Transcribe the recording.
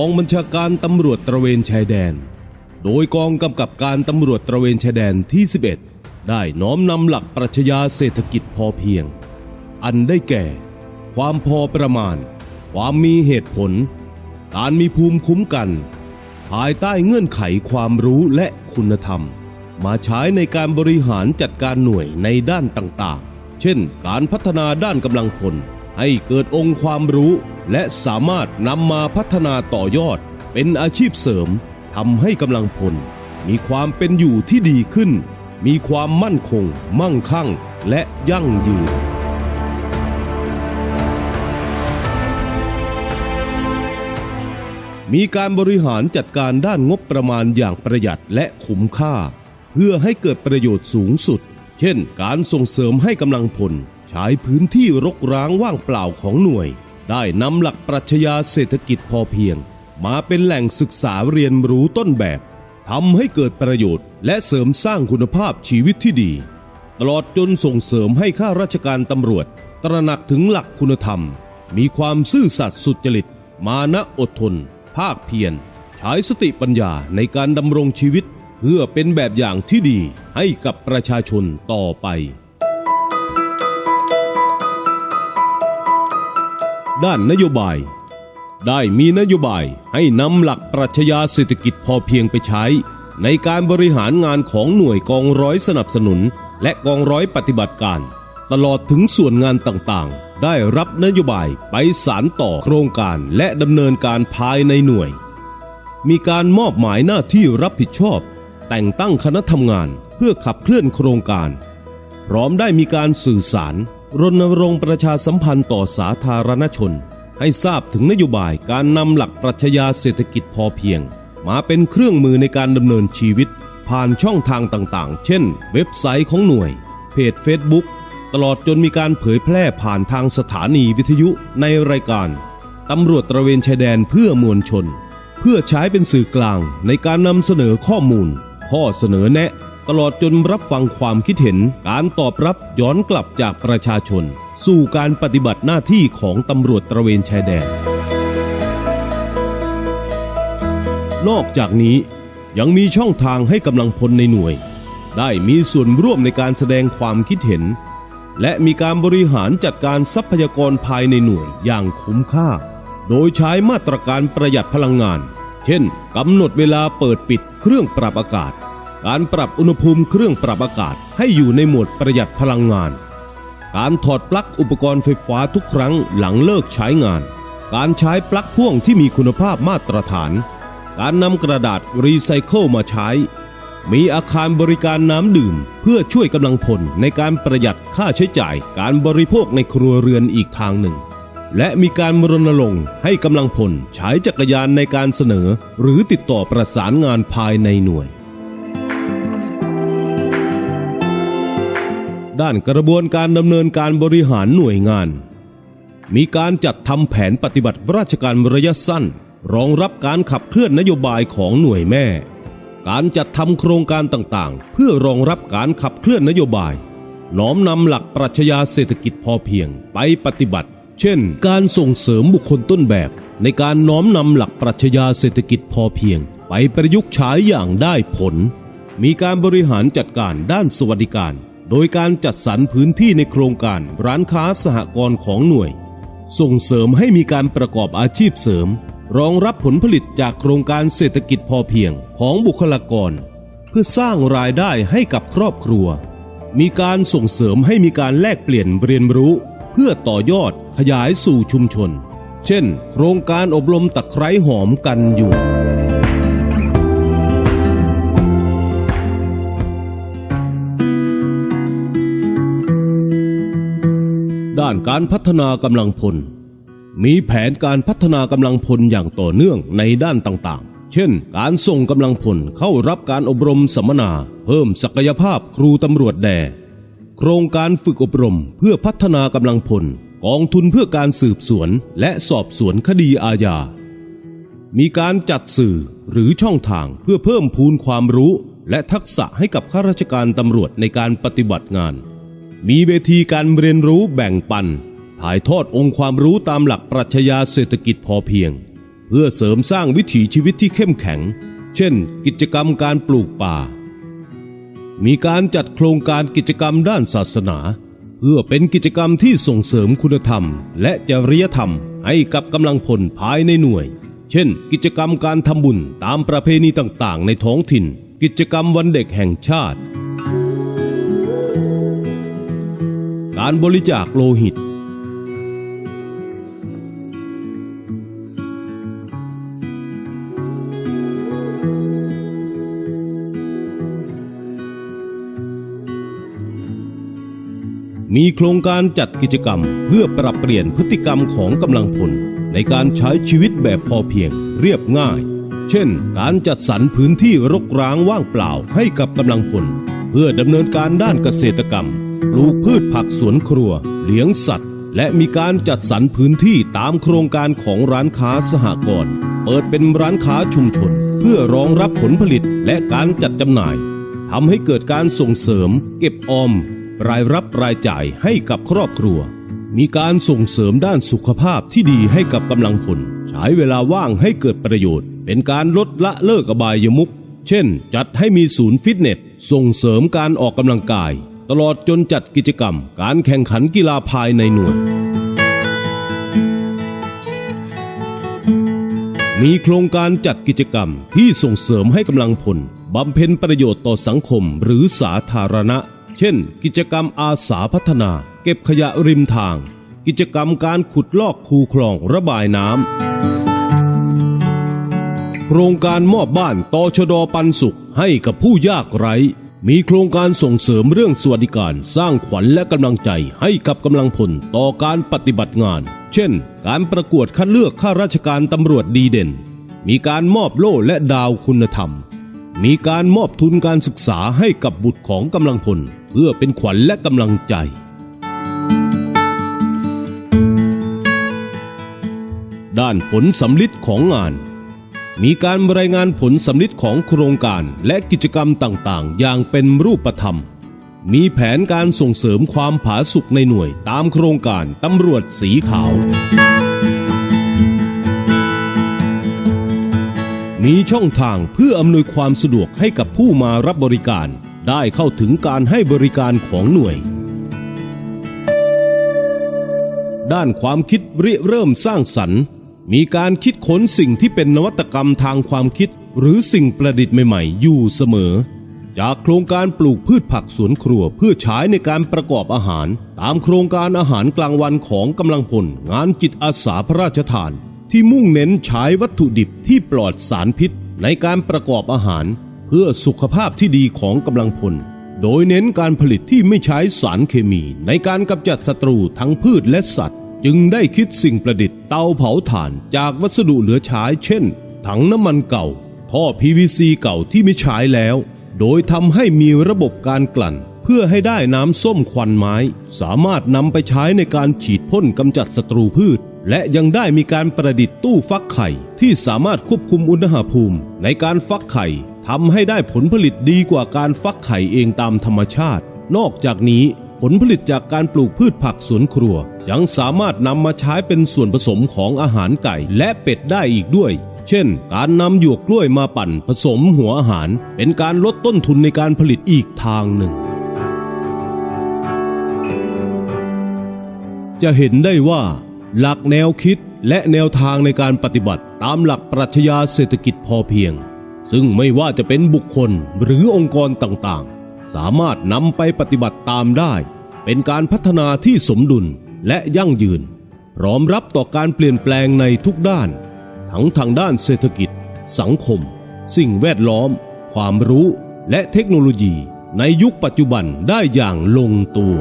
องบัญชาการตำรวจตระเวนชายแดน โดยกองกำกับการตำรวจตระเวนชายแดนที่ 11 ได้น้อมนำหลักปรัชญาเศรษฐกิจพอเพียง อันได้แก่ ความพอประมาณ ความมีเหตุผล การมีภูมิคุ้มกัน ภายใต้เงื่อนไขความรู้และคุณธรรม มาใช้ในการบริหารจัดการหน่วยในด้านต่างๆ เช่น การพัฒนาด้านกำลังพล ให้เกิดองค์ความรู้ และสามารถนำมาพัฒนาต่อยอด เป็นอาชีพเสริมทำให้กำลังพล มีความเป็นอยู่ที่ดีขึ้น มีความมั่นคง มั่งคั่ง และยั่งยืน มีการบริหารจัดการด้านงบประมาณอย่างประหยัดและคุ้มค่า เพื่อให้เกิดประโยชน์สูงสุด เช่น การส่งเสริมให้กำลังพล ใช้พื้นที่รกร้างว่างเปล่าของหน่วย ได้นำหลักปรัชญาเศรษฐกิจพอเพียง มาเป็นแหล่งศึกษาเรียนรู้ต้นแบบทำให้เกิดประโยชน์และเสริมสร้างคุณภาพชีวิตที่ดี ตลอดจนส่งเสริมให้ข้าราชการตำรวจ ตระหนักถึงหลักคุณธรรม มีความซื่อสัตย์สุจริต มานะอดทน ภาคเพียรใช้สติปัญญาในการดำรงชีวิต เพื่อเป็นแบบอย่างที่ดีให้กับประชาชนต่อไป ด้านนโยบาย ได้มีนโยบายให้นำหลักปรัชญาเศรษฐกิจพอเพียงไปใช้ ในการบริหารงานของหน่วยกองร้อยสนับสนุน และกองร้อยปฏิบัติการ ตลอดถึงส่วนงานต่างๆ ได้รับนโยบายไปสารต่อโครงการและดำเนินการภายในหน่วย มีการมอบหมายหน้าที่รับผิดชอบ แต่งตั้งคณะทำงานเพื่อขับเคลื่อนโครงการ พร้อมได้มีการสื่อสาร รณรงค์ประชาสัมพันธ์ต่อสาธารณชน ให้ทราบถึงนโยบายการนำหลักปรัชญาเศรษฐกิจพอเพียง มาเป็นเครื่องมือในการดำเนินชีวิต ผ่านช่องทางต่างๆ เช่น เว็บไซต์ของหน่วย เพจ Facebook ตลอดจนมีการเผยแพร่ผ่านทางสถานีวิทยุในรายการตำรวจตระเวนชายแดนเพื่อมวลชน เพื่อใช้เป็นสื่อกลางในการนำเสนอข้อมูล ข้อเสนอแนะ ตลอดจนรับฟังความคิดเห็นการตอบรับย้อนกลับจากประชาชน สู่การปฏิบัติหน้าที่ของตำรวจตระเวนชายแดน นอกจากนี้ยังมีช่องทางให้กำลังพลในหน่วย ได้มีส่วนร่วมในการแสดงความคิดเห็น และมีการบริหารจัดการทรัพยากรภายในหน่วยอย่างคุ้มค่า โดยใช้มาตรการประหยัดพลังงาน เช่นกำหนดเวลาเปิดปิดเครื่องปรับอากาศ การปรับอุณหภูมิเครื่องปรับอากาศให้อยู่ในโหมดประหยัดพลังงาน การถอดปลั๊กอุปกรณ์ไฟฟ้าทุกครั้งหลังเลิกใช้งาน การใช้ปลั๊กพ่วงที่มีคุณภาพมาตรฐาน การนำกระดาษรีไซเคิลมาใช้ มีอาคารบริการน้ำดื่ม เพื่อช่วยกำลังพลในการประหยัดค่าใช้จ่าย การบริโภคในครัวเรือนอีกทางหนึ่ง และมีการรณรงค์ให้กำลังพลใช้จักรยานในการเสนอ หรือติดต่อประสานงานภายในหน่วย ด้านกระบวนการดำเนินการบริหารหน่วยงาน มีการจัดทำแผนปฏิบัติราชการระยะสั้น รองรับการขับเคลื่อนนโยบายของหน่วยแม่ การจัดทำโครงการต่างๆ เพื่อรองรับการขับเคลื่อนนโยบาย น้อมนำหลักปรัชญาเศรษฐกิจพอเพียงไปปฏิบัติ เช่น การส่งเสริมบุคคลต้นแบบในการน้อมนำหลักปรัชญาเศรษฐกิจพอเพียง ไปประยุกต์ใช้อย่างได้ผล มีการบริหารจัดการด้านสวัสดิการ โดยการจัดสรรพื้นที่ในโครงการร้านค้าสหกรณ์ของหน่วย ส่งเสริมให้มีการประกอบอาชีพเสริม รองรับผลผลิตจากโครงการเศรษฐกิจพอเพียงของบุคลากร เพื่อสร้างรายได้ให้กับครอบครัว มีการส่งเสริมให้มีการแลกเปลี่ยนเรียนรู้ เพื่อต่อยอดขยายสู่ชุมชน เช่น โครงการอบรมตะไคร้หอมกันอยู่ การพัฒนากำลังพล มีแผนการพัฒนากำลังพลอย่างต่อเนื่องในด้านต่างๆ เช่น การส่งกำลังพลเข้ารับการอบรมสัมมนา เพิ่มศักยภาพครูตำรวจแดโครงการฝึกอบรมเพื่อพัฒนากำลังพลกองทุนเพื่อการสืบสวนและสอบสวนคดีอาญา มีการจัดสื่อหรือช่องทางเพื่อเพิ่มพูนความรู้ และทักษะให้กับข้าราชการตำรวจในการปฏิบัติงาน มีเวทีการเรียนรู้แบ่งปัน ถ่ายทอดองค์ความรู้ตามหลักปรัชญาเศรษฐกิจพอเพียง เพื่อเสริมสร้างวิถีชีวิตที่เข้มแข็ง เช่น กิจกรรมการปลูกป่า มีการจัดโครงการกิจกรรมด้านศาสนา เพื่อเป็นกิจกรรมที่ส่งเสริมคุณธรรม และจริยธรรมให้กับกำลังพลภายในหน่วย เช่น กิจกรรมการทำบุญตามประเพณีต่างๆ ในท้องถิ่น กิจกรรมวันเด็กแห่งชาติ การบริจาคโลหิต มีโครงการจัดกิจกรรมเพื่อปรับเปลี่ยนพฤติกรรมของกำลังพลในการใช้ชีวิตแบบพอเพียงเรียบง่าย เช่น การจัดสรรพื้นที่รกร้างว่างเปล่าให้กับกำลังพล เพื่อดำเนินการด้านเกษตรกรรม ปลูกพืชผักสวนครัว เลี้ยงสัตว์ และมีการจัดสรรพื้นที่ตามโครงการของร้านค้าสหกรณ์เปิดเป็นร้านค้าชุมชน เพื่อรองรับผลผลิตและการจัดจำหน่ายทำให้เกิดการส่งเสริม เก็บออม รายรับรายจ่ายให้กับครอบครัว มีการส่งเสริมด้านสุขภาพที่ดีให้กับกำลังพลใช้เวลาว่างให้เกิดประโยชน์ เป็นการลดละเลิกอบายมุขเช่น จัดให้มีศูนย์ฟิตเนส ส่งเสริมการออกกำลังกาย ตลอดจนจัดกิจกรรม การแข่งขันกีฬาภายในหน่วย มีโครงการจัดกิจกรรมที่ส่งเสริมให้กำลังพลบำเพ็ญประโยชน์ต่อสังคมหรือสาธารณะ เช่น กิจกรรมอาสาพัฒนา เก็บขยะริมทาง กิจกรรมการขุดลอกคูคลองระบายน้ำโครงการมอบบ้านตชดปันสุขให้กับผู้ยากไร้ มีโครงการส่งเสริมเรื่องสวัสดิการสร้างขวัญและกำลังใจให้กับกำลังพลต่อการปฏิบัติงาน เช่น การประกวดคัดเลือกข้าราชการตำรวจดีเด่น มีการมอบโล่และดาวคุณธรรม มีการมอบทุนการศึกษาให้กับบุตรของกำลังพล เพื่อเป็นขวัญและกำลังใจด้านผลสำลิดของงาน มีการรายงานผลสำลิดของโครงการและกิจกรรมต่างๆ อย่างเป็นรูปธรรม มีแผนการส่งเสริมความผาสุกในหน่วยตามโครงการตำรวจสีขาว มีช่องทางเพื่ออำนวยความสะดวกให้กับผู้มารับบริการ ได้เข้าถึงการให้บริการของหน่วย ด้านความคิดริเริ่มสร้างสรรค์ มีการคิดค้นสิ่งที่เป็นนวัตกรรมทางความคิด หรือสิ่งประดิษฐ์ใหม่ๆ อยู่เสมอ จากโครงการปลูกพืชผักสวนครัวเพื่อใช้ในการประกอบอาหาร ตามโครงการอาหารกลางวันของกำลังพลงานจิตอาสาพระราชทาน ที่มุ่งเน้นใช้วัตถุดิบที่ปลอดสารพิษ ในการประกอบอาหาร เพื่อสุขภาพที่ดีของกำลังพล โดยเน้นการผลิตที่ไม่ใช้สารเคมี ในการกำจัดศัตรูทั้งพืชและสัตว์ จึงได้คิดสิ่งประดิษฐ์เตาเผาถ่านจากวัสดุเหลือใช้เช่น ถังน้ำมันเก่า ท่อ PVC เก่าที่ไม่ใช้แล้ว โดยทำให้มีระบบการกลั่น เพื่อให้ได้น้ำส้มควันไม้ สามารถนำไปใช้ในการฉีดพ่นกำจัดศัตรูพืช และยังได้มีการประดิษฐ์ตู้ฟักไข่ ที่สามารถควบคุมอุณหภูมิ ในการฟักไข่ทำให้ได้ผลผลิตดีกว่าการฟักไข่เองตามธรรมชาติ นอกจากนี้ ผลผลิตจากการปลูกพืชผักสวนครัว ยังสามารถนำมาใช้เป็นส่วนผสมของอาหารไก่และเป็ดได้อีกด้วย เช่น การนำหยวกกล้วยมาปั่นผสมหัวอาหาร เป็นการลดต้นทุนในการผลิตอีกทางหนึ่ง จะเห็นได้ว่า หลักแนวคิดและแนวทางในการปฏิบัติตามหลักปรัชญาเศรษฐกิจพอเพียง ซึ่งไม่ว่าจะเป็นบุคคลหรือองค์กรต่างๆ สามารถนำไปปฏิบัติตามได้ เป็นการพัฒนาที่สมดุลและยั่งยืน พร้อมรับต่อการเปลี่ยนแปลงในทุกด้าน ทั้งทางด้านเศรษฐกิจ สังคม สิ่งแวดล้อม ความรู้และเทคโนโลยีในยุคปัจจุบันได้อย่างลงตัว